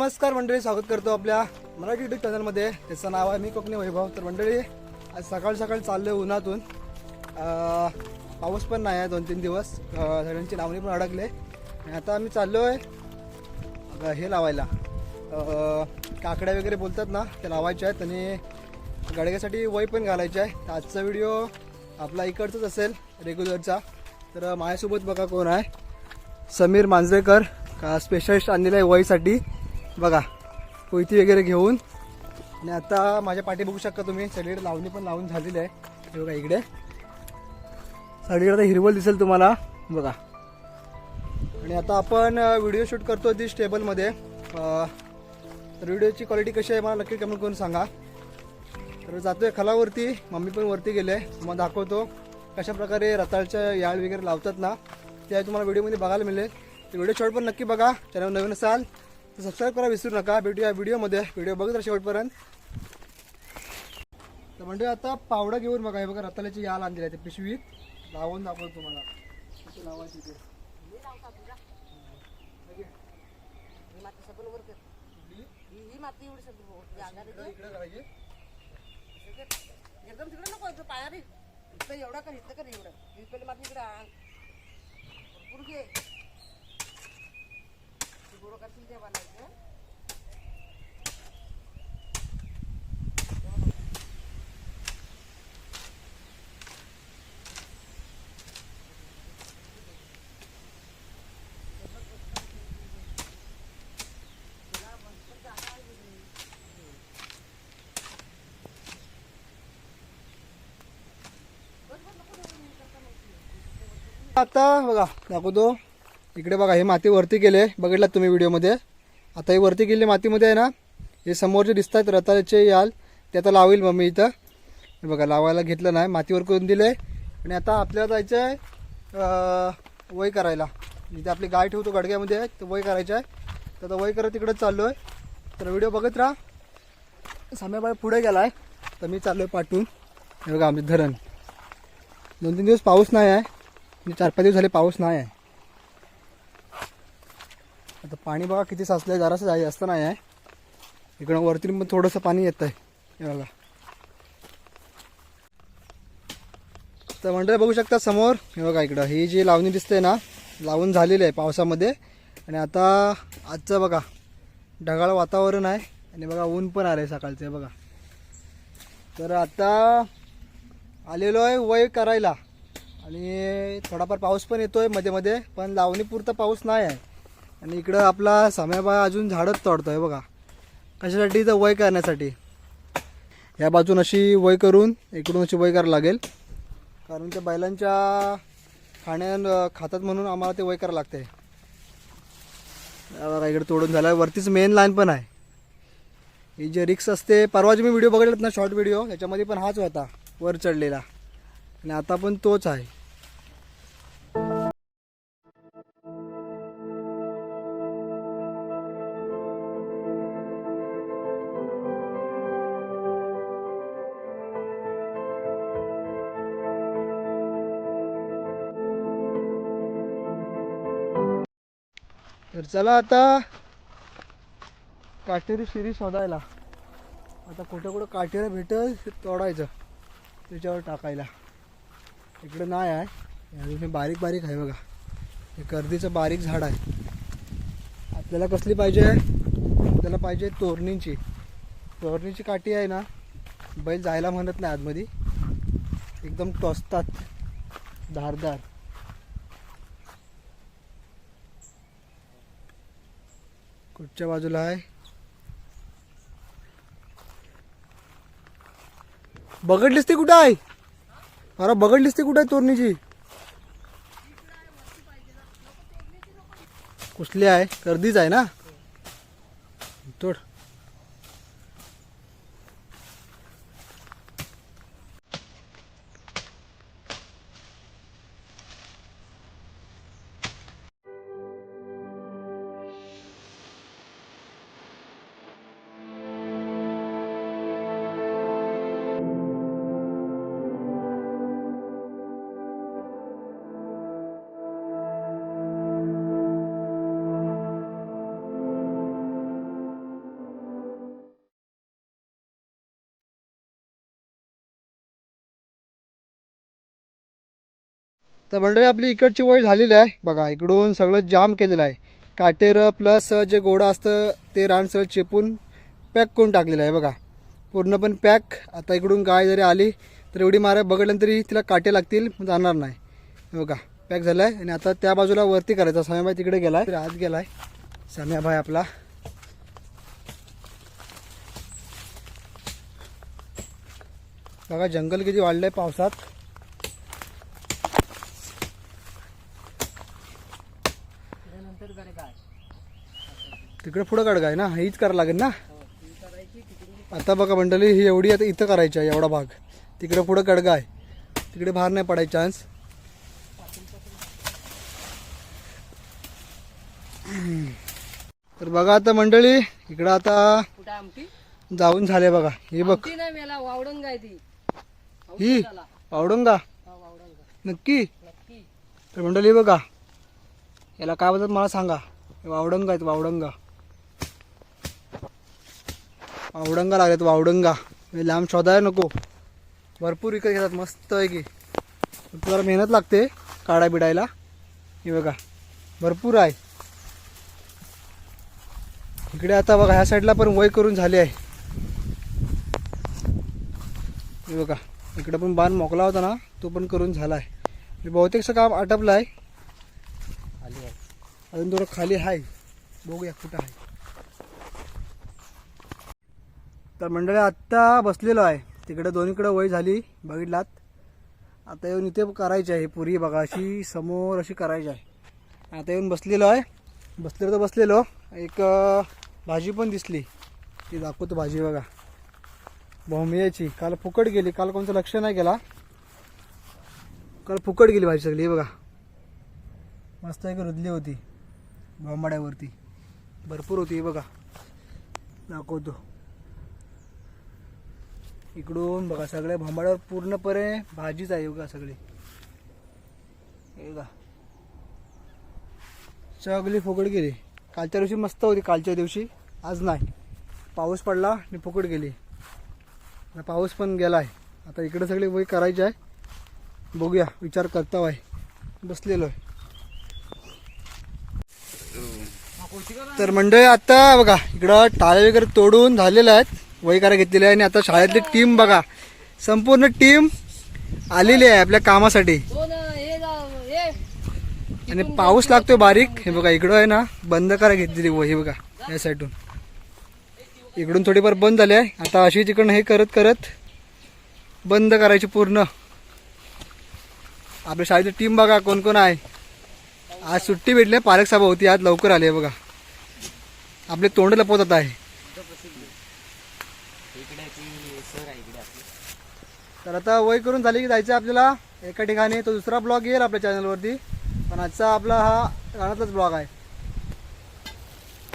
नमस्कार मंडळी स्वागत करतो आपल्या मराठी युट्यूब चॅनलमध्ये त्याचं नाव आहे मी कोकणी वैभव. तर मंडळी आज सकाळ सकाळ चाललो आहे उन्हातून पाऊस पण नाही आहे दोन तीन दिवस. झाडांची सगळ्यांची लावणी पण अडकले. आणि आता आम्ही चाललो आहे हे लावायला. काकड्या वगैरे बोलतात ना ते लावायच्या आहेत आणि गडग्यासाठी वय पण घालायचे आहे. तर आजचा व्हिडिओ आपला इकडचाच असेल रेग्युलरचा तर माझ्यासोबत बघा कोण आहे. समीर मांजरेकर का स्पेशलिस्ट आणलेलं आहे वहीसाठी. बघा कोयती वगैरे घेऊन. आणि आता माझ्या पाठी बघू शकता तुम्ही सगळीकडे लावणी पण लावून झालेली आहे. हे बघा इकडे. सगळीकडे आता हिरवळ दिसेल तुम्हाला. बघा. आणि आता आपण व्हिडिओ शूट करतो ती स्टेबलमध्ये तर व्हिडिओची क्वालिटी कशी आहे मला नक्की कमेंट करून सांगा. तर जातोय खलावरती. मम्मी पण वरती गेले. मग दाखवतो. कशाप्रकारे रताळच्या याळ वगैरे लावतात ना ते तुम्हाला व्हिडिओमध्ये बघायला मिळेल. तर व्हिडिओ शेवट पण नक्की बघा. चॅनल नवीन असाल सबस्क्राईब करा विसरू नका. भेटूया व्हिडिओमध्ये. व्हिडिओ बघत राहा शेवटपर्यंत. तर म्हणजे आता पावडा घेऊन बघा. हे बघा रताळ्याची याल आणलेली आहे. ते पिशवीत. लावून दाखवतो तुम्हाला. किती लावायची ते? ही माती ही माती एवढी एकदम तिकडे नको पाया रे इथं एवढा कर इथं कर एवढं ही पहिली माती इकडे आण भरपूर घे ती गोळं करशील ते बनायचं आता बघा दाखवतो इकडे बघा हे माती वरती गेले. बघितलात तुम्ही व्हिडिओमध्ये. आता हे वरती गेले मातीमध्ये आहे ना हे समोरचे दिसतात रताचे याल ते आता लावेल मम्मी इथं. बघा लावायला घेतलं नाही मातीवर करून दिले. आणि आता आपल्याला जायचं आहे वय करायला. जिथे आपली गाय ठेवतो गडग्यामध्ये तर वय करायचं आहे. तर आता वय करत तिकडंच चाललो आहे तर व्हिडिओ बघत राहा. साम्याबाई पुढे गेला आहे तर मी चाललो आहे पाठवून हे बघा आमचे धरण. दोन तीन दिवस पाऊस नाही आहे. म्हणजे चार पाच दिवस झाले पाऊस नाही आहे. आता पाणी बघा किती साचलं आहे जरासं जाई जास्त नाही आहे. इकडं वरती पण थोडंसं पाणी येत आहे याला. तर मंडळी बघू शकता समोर हे बघा इकडं. ही जी लावणी दिसते ना लावून झालेली आहे पावसामध्ये. आणि आता आजचं बघा ढगाळ वातावरण आहे. आणि बघा ऊन पण आलं आहे सकाळचं बघा. तर आता आलेलो आहे वय करायला. आणि थोडाफार पाऊस पण येतो आहे मध्ये मध्ये पण लावणीपुरता पाऊस नाही आहे. आणि इकडं आपला सम्याबा अजून झाडच तोडतोय बघा. कशासाठी? तर वय करण्यासाठी. या बाजून अशी वय करून इकडून अशी वय करायला लागेल. कारण त्या बैलांच्या खाण्या खातात म्हणून आम्हाला ते वय करायला लागते या इकडे तोडून झालं. वरतीच मेन लाईन पण आहे. ही जे रिक्स असते परवा जे मी व्हिडिओ बघितलेत ना शॉर्ट व्हिडिओ याच्यामध्ये पण हाच होता वर चढलेला. आणि आता पण तोच आहे. तर चला आता काटेरी शिरी शोधायला. आता कुठं कुठं काटेरी भेटल ते तोडायचं त्याच्यावर टाकायला. इकडं नाही आहे. अजून हे बारीक बारीक आहे बघा. हे गर्दीचं बारीक झाड आहे. आपल्याला कसली पाहिजे? आपल्याला पाहिजे तोरणीची. तोरणीची काठी आहे ना बैल जायला म्हणत नाही आतमध्ये. एकदम टोचतात. धारदार. कुठच्या बाजूला आहे. बघडलीस ती कुठं आहे? अरे बघडलीस ती कुठं आहे तोरणीची? कुठली आहे? गर्दीच आहे ना? तोड. तर मंडळी आपली इकडची वय झालेली आहे. बघा इकडून सगळं जाम केलेलं आहे. काटेर प्लस जे गोडं असतं ते रान सगळं चेपून पॅक करून टाकलेलं आहे. बघा पूर्ण पण पॅक. आता इकडून गाय जरी आली तर एवढी मारा बघडल्यानंतर तिला काटे लागतील जाणार नाही. बघा पॅक झालं आहे. आणि आता त्या बाजूला वरती करायचा. साम्याबाई तिकडे गेला आहे आत गेला आहे साम्याबाई आपला. बघा जंगल किती वाढलं आहे पावसात. तिकडे पुढं काढ काय ना? हीच करायला लागेल ना? आता बघा मंडळी ही एवढी आता इथं करायची आहे एवढा भाग. तिकडे पुढं कडगा आहे तिकडे बाहेर नाही पडायचा चान्स तर बघा आता मंडळी इकडं आता जाऊन झाले बघा. हे बघ. ही? पावडंगा नक्की? तर मंडळी बघा. याला काय बोलतात मला सांगा. हे आहेत वावडंगा. वावडंगा लागलेत वावडंगा. लांब शोधायला नको. भरपूर विकत घेतात मस्त आहे की. फक्त जरा मेहनत लागते काढा बिडायला. हे बघा भरपूर आहे. इकडे आता बघा ह्या साईडला पण वय करून झाले आहे. हे बघा इकडे पण बाण मोकला होता ना तो पण करून झाला आहे. म्हणजे बहुतेकचं काम आटपलं आहे. खाली आहे. अजून थोडं खाली आहे. बघूया कुठं आहे. तर मंडळी आत्ता बसलेलो आहे. तिकडे दोन्हीकडं वय झाली बघितलात. आता येऊन इथे करायची आहे पुरी बघा अशी समोर अशी करायची आहे. आता येऊन बसलेलो आहे. बसलेलो तर बसलेलो. एक भाजी पण दिसली. ती दाखवतो भाजी बघा. भोमियाची काल फुकट गेली. काल कोणतं लक्ष नाही केला काल फुकट गेली भाजी सगळी बघा. मस्त एक रुदली होती. बोंबाड्यावरती. भरपूर होती बघा. दाखवतो. इकडून बघा सगळ्या भांबाड्यावर पूर्णपणे भाजीच आहे बघा सगळी. बघा. सगळी फुकट गेली. कालच्या दिवशी मस्त होती कालच्या दिवशी. आज नाही. पाऊस पडला आणि फुकट गेली. पाऊस पण गेला आहे आता इकडे सगळी वय करायची आहे. बघूया विचार करता आहे बसलेलो आहे. तर मंडळी आता बघा इकडं टाळे वगैरे तोडून झालेलं आहेत वही करा घेतलेले आहे आणि आता शाळेतली टीम बघा. संपूर्ण टीम आलेली आहे आपल्या कामासाठी. आणि पाऊस लागतोय बारीक. हे बघा इकडं आहे ना बंद करा घेतलेली वही बघा या साईडून इकडून थोडीफार बंद झाली आहे. आता अशी तिकडनं हे करत करत बंद करायची पूर्ण. आपल्या शाळेची टीम बघा कोण कोण आहे. आज सुट्टी भेटली पालक सभा होती आज लवकर आली बघा. आपले तोंड लपवतात आहे. तर आता वय करून झाली की जायचं आपल्याला. एका ठिकाणी तो दुसरा ब्लॉग येईल आपल्या चॅनलवरती पण आजचा आपला हा रानातलाच ब्लॉग आहे.